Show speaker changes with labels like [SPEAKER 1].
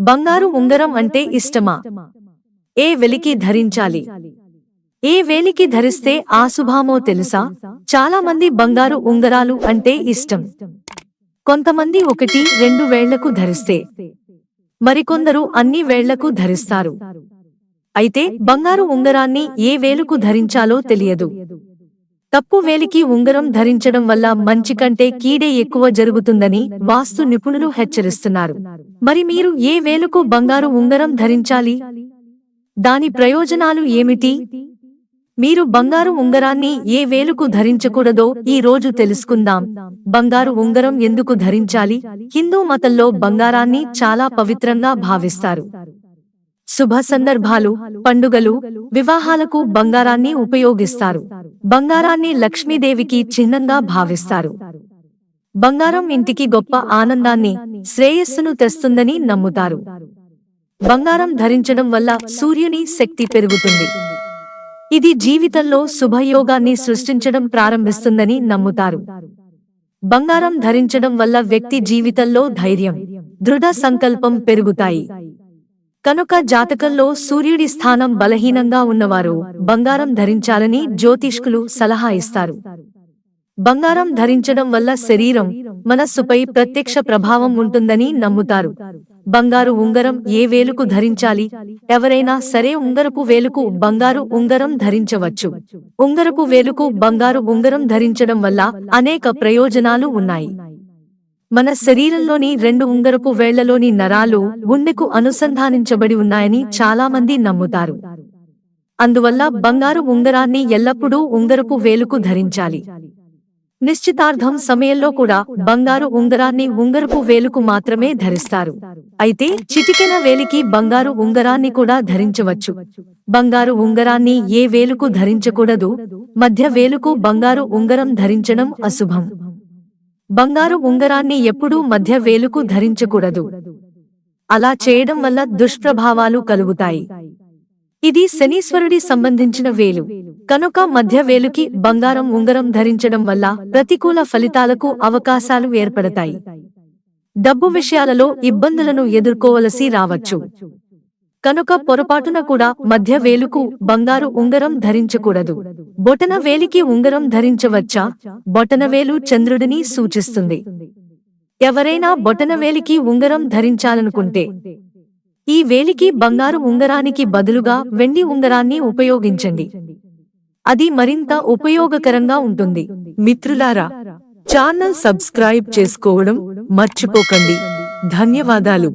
[SPEAKER 1] బంగారు ఉంగరం అంటే ఇష్టమా? ఏ వెలికి ధరించాలి? ఏ వేలికి ధరిస్తే ఆశుభామో తెలుసా? చాలా మంది బంగారు ఉంగరాలు అంటే ఇష్టం. కొంతమంది ఒకటి రెండు వేళ్ళకు ధరిస్తే. మరికొందరు అన్ని వేళ్ళకు ధరిస్తారు. అయితే బంగారు ఉంగరాన్ని ఏ వేలుకు ధరించాలో తెలియదు. తప్పు వేలికి ఉంగరం ధరించడం వల్ల మంచి కంటే కీడే ఎక్కువ జరుగుతుందని వాస్తు నిపుణులు హెచ్చరిస్తున్నారు. మరి మీరు ఏ వేలుకు బంగారు ఉంగరం ధరించాలి? దాని ప్రయోజనాలు ఏమిటి? మీరు బంగారు ఉంగరాన్ని ఏ వేలుకు ధరించకూడదో ఈ రోజు తెలుసుకుందాం. బంగారు ఉంగరం ఎందుకు ధరించాలి? హిందూ మతంలో బంగారాన్ని చాలా పవిత్రంగా భావిస్తారు. శుభ సందర్భాలు పండుగలు వివాహాలకు బంగారాన్ని ఉపయోగిస్తారు. బంగారాన్ని లక్ష్మీదేవికి చిహ్నంగా భావిస్తారు. బంగారం ఇంటికి గొప్ప ఆనందాన్ని శ్రేయస్సును తెస్తుందని నమ్ముతారు. బంగారం ధరించడం వల్ల సూర్యుని శక్తి పెరుగుతుంది. ఇది జీవితంలో శుభయోగాన్ని సృష్టించడం ప్రారంభిస్తుందని నమ్ముతారు. బంగారం ధరించడం వల్ల వ్యక్తి జీవితంలో ధైర్యం దృఢ సంకల్పం పెరుగుతాయి. కనుక జాతకంలో సూర్యుడి స్థానం బలహీనంగా ఉన్నవారు బంగారం ధరించాలని జ్యోతిష్కులు సలహా ఇస్తారు. బంగారం ధరించడం వల్ల శరీరం మనస్సుపై ప్రత్యక్ష ప్రభావం ఉంటుందని నమ్ముతారు. బంగారు ఉంగరం ఏ వేలుకు ధరించాలి? ఎవరైనా సరే ఉంగరపు వేలుకు బంగారు ఉంగరం ధరించవచ్చు. ఉంగరపు వేలుకు బంగారు ఉంగరం ధరించడం వల్ల అనేక ప్రయోజనాలు ఉన్నాయి. మన శరీరంలోని రెండు ఉంగరపు వేళ్ళలోని నరాలు గుండెకు అనుసంధానించబడి ఉన్నాయని చాలా మంది నమ్ముతారు. అందువల్ల బంగారు ఉంగరాన్ని ఎల్లప్పుడూ ఉంగరపు వేలుకు ధరించాలి. నిశ్చితార్థం సమయంలో కూడా బంగారు ఉంగరాన్ని ఉంగరపు వేలుకు మాత్రమే ధరిస్తారు. అయితే చిటికెన వేలికి బంగారు ఉంగరాన్ని కూడా ధరించవచ్చు. బంగారు ఉంగరాన్ని ఏ వేలుకు ధరించకూడదు. మధ్య వేలుకు బంగారు ఉంగరం ధరించడం అశుభం. బంగారు ఉంగరాన్ని ఎప్పుడూ మధ్య వేలుకు ధరించకూడదు. అలా చేయడం వల్ల దుష్ప్రభావాలు కలుగుతాయి. ఇది శనీశ్వరుడి సంబంధించిన వేలు. కనుక మధ్య వేలుకి బంగారం ఉంగరం ధరించడం వల్ల ప్రతికూల ఫలితాలకు అవకాశాలు ఏర్పడతాయి. డబ్బు విషయాలలో ఇబ్బందులను ఎదుర్కోవలసి రావచ్చు. కనుక పొరపాటున కూడా మధ్య వేలుకు బంగారు ఉంగరం ధరించకూడదు. బొటన వేలికి ఉంగరం ధరించవచ్చా? బొటనవేలు చంద్రుడిని సూచిస్తుంది. ఎవరైనా బొటనవేలికి ఉంగరం ధరించాలనుకుంటే ఈ వేలికి బంగారు ఉంగరానికి బదులుగా వెండి ఉంగరాన్ని ఉపయోగించండి. అది మరింత ఉపయోగకరంగా ఉంటుంది. మిత్రులారా ఛానల్ సబ్స్క్రైబ్ చేసుకోవడం మర్చిపోకండి. ధన్యవాదాలు.